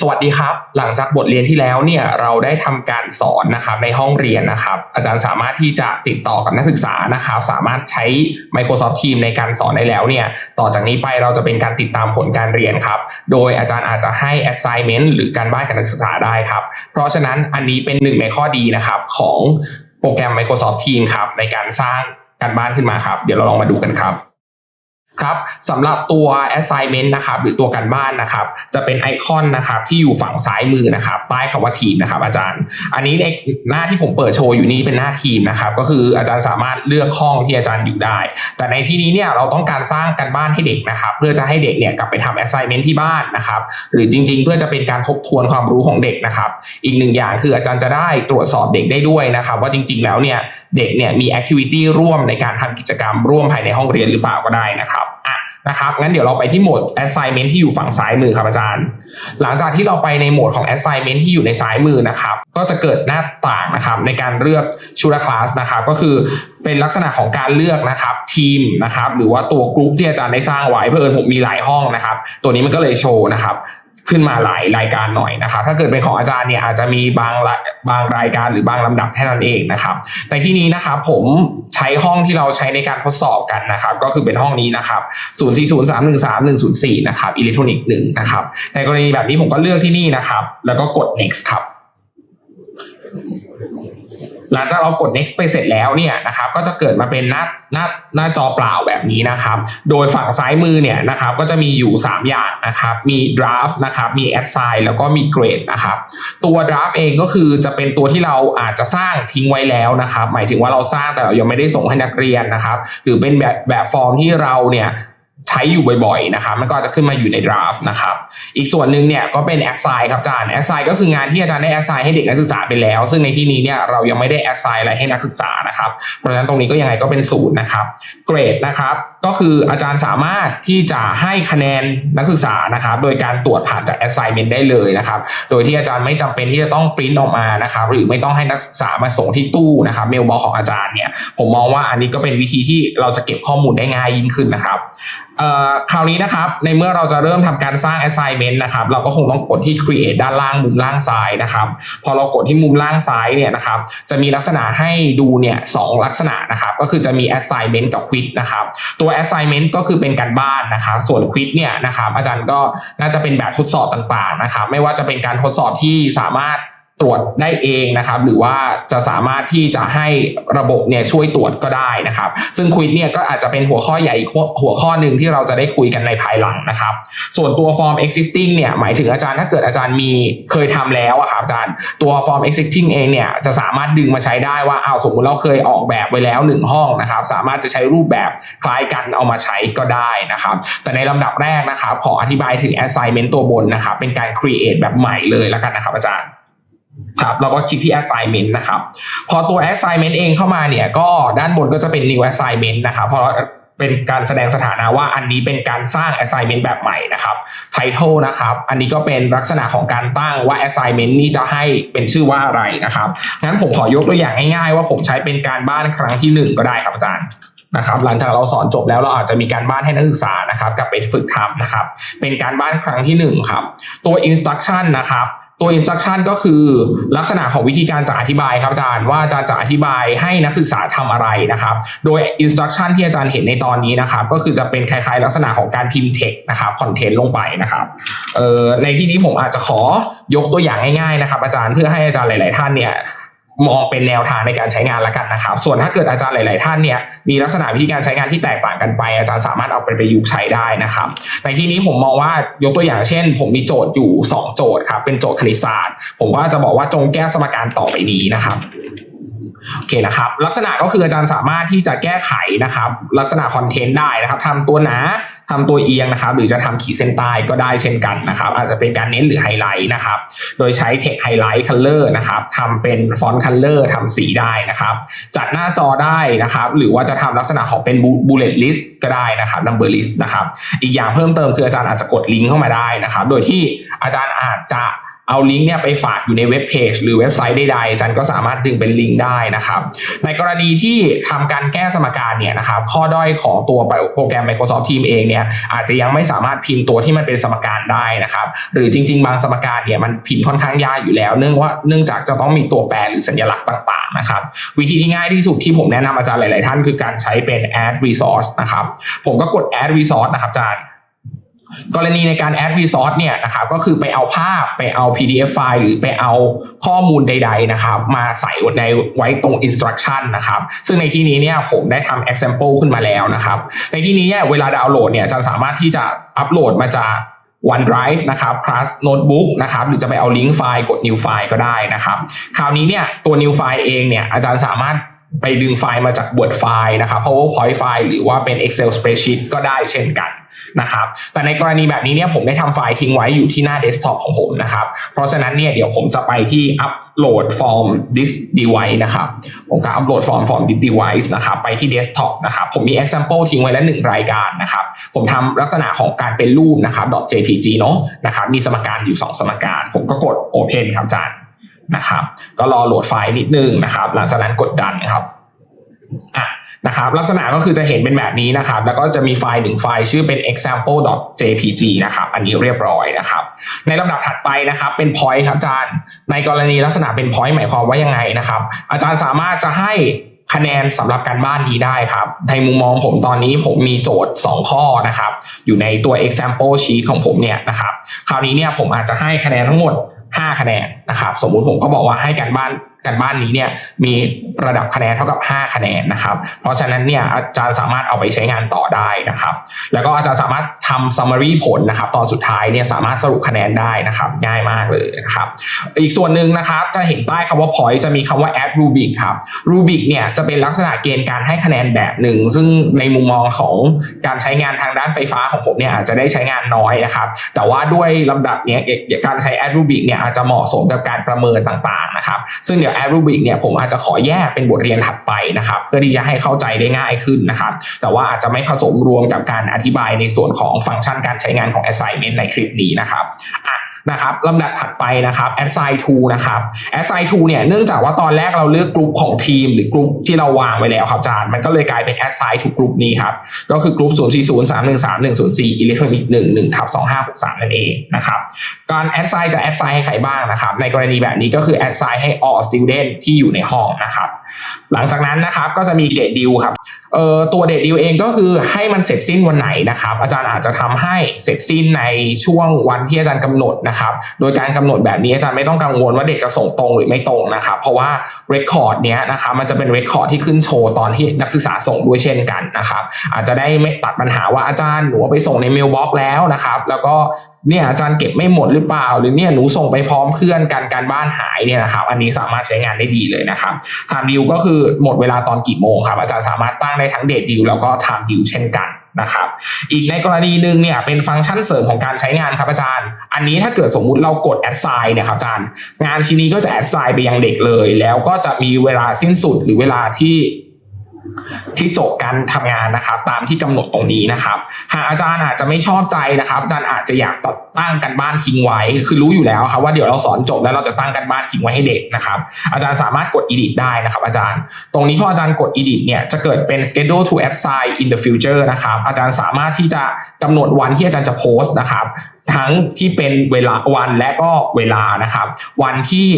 สวัสดีครับ หลังจากบทเรียนที่แล้วเนี่ยเราได้ทำการสอนนะครับในห้องเรียนนะครับ อาจารย์สามารถที่จะติดต่อกับนักศึกษานะครับ สามารถใช้ Microsoft Teams ในการสอนได้แล้วเนี่ยต่อจากนี้ไปเราจะเป็นการติดตามผลการเรียนครับ โดยอาจารย์อาจจะให้ assignment หรือการบ้านกับนักศึกษาได้ครับ เพราะฉะนั้นอันนี้เป็นหนึ่งในข้อดีนะครับของโปรแกรม Microsoft Teams ครับในการสร้างการบ้านขึ้นมาครับ เดี๋ยวเราลองมาดูกันครับ ครับสำหรับตัว assignment นะครับหรือตัวการบ้านนะครับจะเป็นไอคอนนะครับที่อยู่ฝั่งซ้ายมือนะครับใต้คำว่าทีมนะครับอาจารย์ อันนี้ในหน้าที่ผมเปิดโชว์อยู่นี้เป็นหน้าทีมนะครับก็คืออาจารย์สามารถเลือกห้องที่อาจารย์อยู่ได้ แต่ในที่นี้เนี่ยเราต้องการสร้างการบ้านให้เด็กนะครับเพื่อจะให้เด็กเนี่ยกลับไปทำ assignment ที่บ้านนะครับหรือจริง ๆ เพื่อจะเป็นการทบทวนความรู้ของเด็กนะครับอีกหนึ่งอย่างคืออาจารย์จะได้ตรวจสอบเด็กได้ด้วยนะครับว่าจริง ๆ แล้วเนี่ยเด็กเนี่ยมี activity ร่วมในการทำกิจกรรมร่วมภายในห้องเรียนหรือเปล่าก็ได้นะครับ นะครับงั้นเดี๋ยวเราไปที่โหมด assignment ที่อยู่ฝั่งซ้ายมือครับอาจารย์ หลังจากที่เราไปในโหมดของ assignment ที่อยู่ในซ้ายมือนะครับ ก็จะเกิดหน้าต่างนะครับ ในการเลือกชุดคลาสนะครับ ก็คือเป็นลักษณะของการเลือกนะครับทีมนะครับ หรือว่าตัวกลุ่มที่อาจารย์ได้สร้างไว้เพื่อนผมมีหลายห้องนะครับ ตัวนี้มันก็เลยโชว์นะครับ ขึ้นมาหลายรายการหน่อยนะครับ ถ้าเกิดเป็นของอาจารย์เนี่ยอาจจะมีบางรายบางรายการหรือบางลำดับแค่นั้นเองนะครับในที่นี้นะครับผมใช้ห้องที่เราใช้ในการทดสอบกันนะครับก็คือเป็นห้องนี้นะครับ 0 4 0 3 1 3 1 0 4 นะครับอิเล็กทรอนิกส์1นะครับในกรณีแบบนี้ผมก็เลือกที่นี่นะครับ แล้วก็กด next ครับ หลังจากเรากด next ไปเสร็จแล้วเนี่ยนะครับก็จะเกิดมาเป็นหน้าหน้าหน้าจอเปล่าแบบนี้นะครับ โดยฝั่งซ้ายมือเนี่ยนะครับก็จะมีอยู่ 3 อย่างนะครับมี draft นะครับมี assign แล้วก็มี grade นะครับตัว draft เองก็คือจะเป็นตัวที่เราอาจจะสร้างทิ้งไว้แล้วนะครับ หมายถึงว่าเราสร้างแต่เรายังไม่ได้ส่งให้นักเรียนนะครับ หรือเป็นแบบแบบฟอร์มที่เราเนี่ย ใช้อยู่บ่อยๆนะครับมันก็จะขึ้นมาอยู่ใน draft นะครับอีกส่วนหนึ่งเนี่ยก็เป็น assign ครับอาจารย์ assign ก็คืองานที่อาจารย์ได้ assign ให้เด็กนักศึกษาไปแล้ว ซึ่งในที่นี้เนี่ยเรายังไม่ได้ assign อะไรให้นักศึกษานะครับเพราะฉะนั้นตรงนี้ก็ยังไงก็เป็นศูนย์นะครับ grade นะครับก็คืออาจารย์สามารถที่จะให้คะแนนนักศึกษานะครับโดยการตรวจผ่านจาก assignment ได้เลยนะครับโดยที่อาจารย์ไม่จำเป็นที่จะต้องปริ้นออกมานะครับหรือไม่ต้องให้นักศึกษามาส่งที่ตู้นะครับเมลบอของอาจารย์เนี่ยผมมองว่าอันนี้ก็เป็นวิธีที่เราจะเก็บข้อมูลได้ง่ายยิ่งขึ้นนะครับคราวนี้นะครับ ในเมื่อเราจะเริ่มทำการสร้าง assignment นะครับ เราก็คงต้องกดที่ create ด้านล่างมุมล่างซ้ายนะครับ พอเรากดที่มุมล่างซ้ายเนี่ยนะครับ จะมีลักษณะให้ดูเนี่ยสองลักษณะนะครับ ก็คือจะมี assignment กับ quiz นะครับ ตัว assignment ก็คือเป็นการบ้านนะครับ ส่วน quiz เนี่ยนะครับ อาจารย์ก็น่าจะเป็นแบบทดสอบต่างๆนะครับ ไม่ว่าจะเป็นการทดสอบที่สามารถ ตรวจได้เองนะครับ หรือว่าจะสามารถที่จะให้ระบบเนี่ยช่วยตรวจก็ได้นะครับ ซึ่งควิดเนี่ยก็อาจจะเป็นหัวข้อใหญ่หัวข้อหนึ่งที่เราจะได้คุยกันในภายหลังนะครับ ส่วนตัว form existing เนี่ยหมายถึงอาจารย์ถ้าเกิดอาจารย์มีเคยทำแล้วอะครับอาจารย์ตัว form existing เองเนี่ยจะสามารถดึงมาใช้ได้ว่าเอาสมมติเราเคยออกแบบไว้แล้วหนึ่งห้องนะครับ สามารถจะใช้รูปแบบคล้ายกันเอามาใช้ก็ได้นะครับ แต่ในลำดับแรกนะครับขออธิบายถึง assignment ตัวบนนะครับเป็นการ create แบบใหม่เลยแล้วกันนะครับอาจารย์ ครับเราก็คลิกที่ assignment นะครับ พอตัว assignment เองเข้ามาเนี่ยก็ด้านบนก็จะเป็น new assignment นะครับเพราะเป็นการแสดงสถานะว่าอันนี้เป็นการสร้าง assignment แบบใหม่นะครับ title นะครับ อันนี้ก็เป็นลักษณะของการตั้งว่า assignment นี้จะให้เป็นชื่อว่าอะไรนะครับงั้นผมขอยกตัวอย่างง่ายๆ ว่าผมใช้เป็นการบ้านครั้งที่หนึ่งก็ได้ครับอาจารย์นะครับหลังจากเราสอนจบแล้วเราอาจจะมีการบ้านให้นักศึกษานะครับกลับไปฝึกทำนะครับ เป็นการบ้านครั้งที่หนึ่งครับตัว instruction นะครับ ตัว instruction ก็คือลักษณะของวิธีการจะอธิบายครับอาจารย์ว่าอาจารย์จะอธิบายให้นักศึกษาทำอะไรนะครับ โดย instruction ที่อาจารย์เห็นในตอนนี้นะครับ ก็คือจะเป็นคล้ายๆ ลักษณะของการพิมพ์ text นะครับคอนเทนต์ลงไปนะครับในที่นี้ผมอาจจะขอยกตัวอย่างง่ายๆนะครับ อาจารย์เพื่อให้อาจารย์หลาย ๆ ท่านเนี่ย มองเป็นแนวทางในการใช้งานละกันนะครับ ส่วนถ้าเกิดอาจารย์หลาย ๆ ท่านเนี่ยมีลักษณะวิธีการใช้งานที่แตกต่างกันไป อาจารย์สามารถเอาไปประยุกต์ใช้ได้นะครับ ในที่นี้ผมมองว่ายกตัวอย่างเช่น ผมมีโจทย์อยู่ 2 โจทย์ครับเป็นโจทย์คณิตศาสตร์ ผมก็จะบอกว่าจงแก้สมการต่อไปนี้นะครับ โอเคนะครับ ลักษณะก็คืออาจารย์สามารถที่จะแก้ไขนะครับ ลักษณะคอนเทนต์ได้นะครับทำตัวหนาทำตัวเอียงนะครับ หรือจะทำขีดเส้นใต้ก็ได้เช่นกันนะครับ อาจจะเป็นการเน้นหรือไฮไลท์นะครับ โดยใช้ text highlight color นะครับทำเป็น font color ทำสีได้นะครับ จัดหน้าจอได้นะครับ หรือว่าจะทำลักษณะของเป็น bullet list ก็ได้นะครับ number list นะครับ อีกอย่างเพิ่มเติมคืออาจารย์อาจจะกดลิงก์เข้ามาได้นะครับ โดยที่อาจารย์อาจจะ เอาลิงก์เนี่ยไปฝากอยู่ในเว็บเพจหรือเว็บไซต์ใดๆจารย์ก็สามารถดึงเป็นลิงก์ได้นะครับ ในกรณีที่ทำการแก้สมการเนี่ยนะครับ ข้อด้อยของตัวโปรแกรม Microsoft Teams เองเนี่ยอาจจะยังไม่สามารถพิมพ์ตัวที่มันเป็นสมการได้นะครับ หรือจริง ๆ บางสมการเนี่ยมันพิมพ์ค่อนข้างยากอยู่แล้ว เนื่องว่าเนื่องจากจะต้องมีตัวแปรหรือสัญลักษณ์ต่างๆนะครับ วิธีที่ง่ายที่สุดที่ผมแนะนำอาจารย์หลาย ๆ ท่านคือการใช้เป็น add resource นะครับ ผมก็กด add resource นะครับอาจารย์ กรณีในการ add resource เนี่ยนะครับก็คือไปเอาภาพไปเอา PDF ไฟล์หรือไปเอาข้อมูลใด ๆนะครับ มาใส่ในไว้ตรง instruction นะครับ ซึ่งในที่นี้เนี่ยผมได้ทำ example ขึ้นมาแล้วนะครับ ในที่นี้เนี่ยเวลาดาวน์โหลดเนี่ยอาจะสามารถที่จะอัปโหลดมาจาก OneDrive นะครับ plus Notebook นะครับ หรือจะไปเอาลิงก์ไฟล์กด New File ก็ได้นะครับ คราวนี้เนี่ยตัว New File เองเนี่ยอาจารย์สามารถไปดึงไฟล์มาจาก Word ไฟล์นะครับ PowerPoint ไฟล์หรือว่าเป็น Excel spreadsheet ก็ได้เช่นกัน นะครับแต่ในกรณีแบบนี้เนี่ยผมได้ทำไฟล์ทิ้งไว้อยู่ที่หน้าเดสก์ท็อปของผมนะครับเพราะฉะนั้นเนี่ยเดี๋ยวผมจะไปที่อัปโหลดฟอร์ม this device นะครับ ผมก็อัปโหลดฟอร์มฟอร์ม this device นะครับ ไปที่เดสก์ท็อปนะครับ ผมมี example ทิ้งไว้แล้วหนึ่งรายการนะครับ ผมทำลักษณะของการเป็นรูปนะครับ .jpg เนาะนะครับ มีสมการอยู่ 2 สมการ ผมก็กด open ครับอาจารย์นะครับ ก็รอโหลดไฟล์นิดนึงนะครับ หลังจากนั้นกดดันครับ นะครับลักษณะก็คือจะเห็นเป็นแบบนี้นะครับ แล้วก็จะมีไฟล์หนึ่งไฟล์ชื่อเป็น example.jpg นะครับ อันนี้เรียบร้อยนะครับ ในลำดับถัดไปนะครับ เป็น point ครับอาจารย์ ในกรณีลักษณะเป็น point หมายความว่ายังไงนะครับ อาจารย์สามารถจะให้คะแนนสำหรับการบ้านนี้ได้ครับ ในมุมมองผมตอนนี้ผมมีโจทย์ 2 ข้อนะครับ อยู่ในตัว example sheet ของผมเนี่ยนะครับ คราวนี้เนี่ยผมอาจจะให้คะแนนทั้งหมด 5 คะแนนนะครับ สมมุติผมก็บอกว่าให้การบ้าน การบ้านนี้เนี่ยมีระดับคะแนนเท่ากับ 5 คะแนนนะครับ เพราะฉะนั้นเนี่ยอาจารย์สามารถเอาไปใช้งานต่อได้นะครับ แล้วก็อาจารย์สามารถทำ summary ผลนะครับ ตอนสุดท้ายเนี่ยสามารถสรุปคะแนนได้นะครับ ง่ายมากเลยนะครับ อีกส่วนหนึ่งนะครับจะเห็นใต้คำว่า point จะมีคำว่า add rubric ครับ rubric เนี่ยจะเป็นลักษณะเกณฑ์การให้คะแนนแบบหนึ่ง ซึ่งในมุมมองของการใช้งานทางด้านไฟฟ้าของผมเนี่ยอาจจะได้ใช้งานน้อยนะครับ แต่ว่าด้วยลำดับเนี้ยการใช้ add rubric เนี่ยอาจจะเหมาะสมกับการประเมินต่างๆนะครับ ซึ่งเดี๋ยวแอร์รูบิกเนี่ยผมอาจจะขอแยกเป็นบทเรียนถัดไปนะครับ เพื่อที่จะให้เข้าใจได้ง่ายขึ้นนะครับ แต่ว่าอาจจะไม่ผสมรวมกับการอธิบายในส่วนของฟังก์ชันการใช้งานของ assignment ในคลิปนี้นะครับอะ นะครับลำดับถัดไปนะครับ assign to นะครับ assign to เนี่ยเนื่องจากว่าตอนแรกเราเลือกกลุ่มของทีม หรือกลุ่มที่เราวางไว้แล้วครับอาจารย์มันก็เลยกลายเป็น assign to กลุ่มนี้ครับก็คือกลุ่ม0 4 0 3 1 3 1 0 4 electronic 1 1ทับ2 5 6 3 นั่นเองนะครับการ assign จะ assign ให้ใครบ้างนะครับในกรณีแบบนี้ก็คือ assign ให้ all student ที่อยู่ในห้องนะครับหลังจากนั้นนะครับก็จะมี date deal ครับเอ่อตัวเดทดิวเองก็คือให้มันเสร็จสิ้นวันไหนนะครับ อาจารย์อาจจะทำให้เสร็จสิ้นในช่วงวันที่อาจารย์กำหนดนะครับ โดยการกำหนดแบบนี้อาจารย์ไม่ต้องกังวลว่าเด็กจะส่งตรงหรือไม่ตรงนะครับ เพราะว่าเรคคอร์ดเนี้ยนะครับมันจะเป็นเรคคอร์ดที่ขึ้นโชว์ตอนที่นักศึกษาส่งด้วยเช่นกันนะครับ อาจจะได้ไม่ตัดปัญหาว่าอาจารย์หนูไปส่งในเมลบ็อกแล้วนะครับ แล้วก็ เนี่ยอาจารย์เก็บไม่หมดหรือเปล่า หรือเนี่ยหนูส่งไปพร้อมเพื่อนกันการบ้านหายเนี่ยนะครับ อันนี้สามารถใช้งานได้ดีเลยนะครับไทม์ดิวก็คือหมดเวลาตอนกี่โมงครับ อาจารย์สามารถตั้งได้ทั้งเดทดิวแล้วก็ไทม์ดิวเช่นกันนะครับ อีกในกรณีหนึ่งเนี่ยเป็นฟังก์ชันเสริมของการใช้งานครับอาจารย์ อันนี้ถ้าเกิดสมมุติเรากดแอดไซน์เนี่ยครับอาจารย์ งานชิ้นนี้ก็จะแอดไซน์ไปยังเด็กเลย แล้วก็จะมีเวลาสิ้นสุดหรือเวลาที่ ที่จบการทำงานนะครับ ตามที่กำหนดตรงนี้นะครับ หากอาจารย์อาจจะไม่ชอบใจนะครับ อาจารย์อาจจะอยากตัดตั้งกันบ้านทิ้งไว้ คือรู้อยู่แล้วครับว่าเดี๋ยวเราสอนจบแล้วเราจะตั้งกันบ้านทิ้งไว้ให้เด็กนะครับ อาจารย์สามารถกด edit ได้นะครับ อาจารย์ ตรงนี้พออาจารย์กด edit เนี่ยจะเกิดเป็น schedule to assign in the future นะครับ อาจารย์สามารถที่จะกำหนดวันที่อาจารย์จะโพสต์นะครับ ทั้งที่เป็นเวลาวันและก็เวลานะครับ วันที่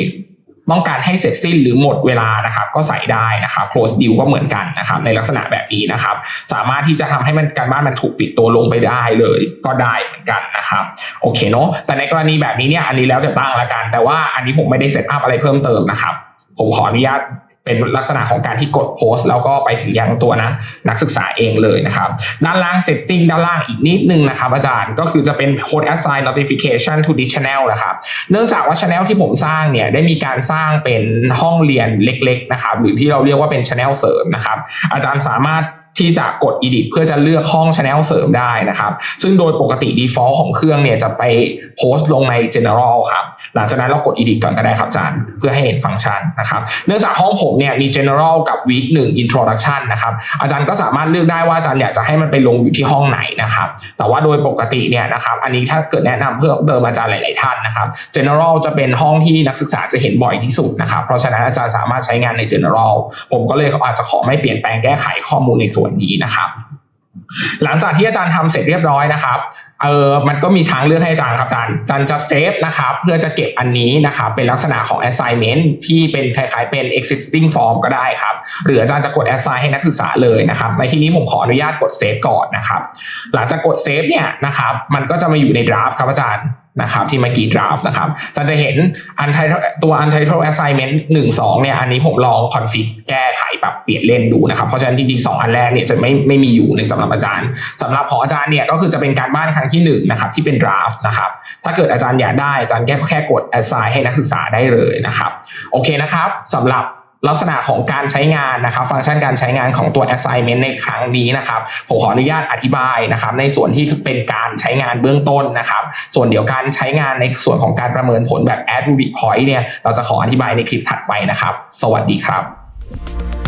ต้องการให้เสร็จสิ้นหรือหมดเวลานะครับก็ใส่ได้นะครับ close deal ก็เหมือนกันนะครับในลักษณะแบบนี้นะครับ สามารถที่จะทำให้มันการบ้านมันถูกปิดตัวลงไปได้เลยก็ได้เหมือนกันนะครับโอเคเนาะแต่ในกรณีแบบนี้เนี่ยอันนี้แล้วจะตั้งละกัน แต่ว่าอันนี้ผมไม่ได้เซตอัพอะไรเพิ่มเติมนะครับผมขออนุญาต เป็นลักษณะของการที่กดโพสต์แล้วก็ไปถึงยังตัวนะนักศึกษาเองเลยนะครับ ด้านล่างเซตติ้งด้านล่างอีกนิดนึงนะครับ อาจารย์ก็คือจะเป็น code assign notification to this channel นะครับ เนื่องจากว่า channel ที่ผมสร้างเนี่ยได้มีการสร้างเป็นห้องเรียนเล็ก ๆ นะครับ หรือที่เราเรียกว่าเป็น channel เสริมนะครับ อาจารย์สามารถ ที่จะกด edit เพื่อจะเลือกห้อง channel เสริมได้นะครับ ซึ่งโดยปกติ default ของเครื่องเนี่ยจะไปโพสต์ลงใน general ครับ หลังจากนั้นเรากด edit ก่อนก็ได้ครับอาจารย์ เพื่อให้เห็นฟังก์ชันนะครับ เนื่องจากห้องผมเนี่ยมี general กับ week 1 introduction นะครับ อาจารย์ก็สามารถเลือกได้ว่าอาจารย์อยากจะให้มันไปลงอยู่ที่ห้องไหนนะครับ แต่ว่าโดยปกติเนี่ยนะครับอันนี้ถ้าเกิดแนะนำเพิ่มเติมอาจารย์หลาย ๆ ท่านนะครับ general จะเป็นห้องที่นักศึกษาจะเห็นบ่อยที่สุดนะครับ เพราะฉะนั้นอาจารย์สามารถใช้งานใน general ผมก็เลยอาจจะขอไม่เปลี่ยนแปลงแก้ไขข้อมูลในส่วนนี้นะครับ หลังจากที่อาจารย์ทำเสร็จเรียบร้อยนะครับเออมันก็มีทางเลือกให้อาจารย์ครับอาจารย์อาจารย์จะเซฟนะครับ เพื่อจะเก็บอันนี้นะครับ เป็นลักษณะของ assignment ที่เป็นคล้ายๆเป็น existing form ก็ได้ครับ หรืออาจารย์จะกด assign ให้นักศึกษาเลยนะครับ ในที่นี้ผมขออนุญาตกดเซฟก่อนนะครับ หลังจากกดเซฟเนี่ยนะครับ มันก็จะมาอยู่ใน draft ครับอาจารย์ นะครับที่เมื่อกี้ draft นะครับอาจารย์จะเห็น untitled ตัว untitled assignment 1 2เนี่ยอันนี้ผมลอง config แก้ไขปรับเปลี่ยนเล่นดูนะครับเพราะฉะนั้นจริงๆ 2 อันแรกเนี่ยจะไม่ไม่มีอยู่ในสำหรับอาจารย์สำหรับของอาจารย์เนี่ยก็คือจะเป็นการบ้านครั้งที่1นะครับที่เป็น draft นะครับถ้าเกิดอาจารย์อยากได้อาจารย์แค่แค่กด assign ให้นักศึกษาได้เลยนะครับโอเคนะครับสำหรับ ลักษณะของการใช้งานนะครับ ฟังก์ชันการใช้งานของตัว assignment ในครั้งนี้นะครับ ผมขออนุญาตอธิบายนะครับ ในส่วนที่เป็นการใช้งานเบื้องต้นนะครับ ส่วนเดี๋ยวการใช้งานในส่วนของการประเมินผลแบบ add rubric point เนี่ย เราจะขออธิบายในคลิปถัดไปนะครับ สวัสดีครับ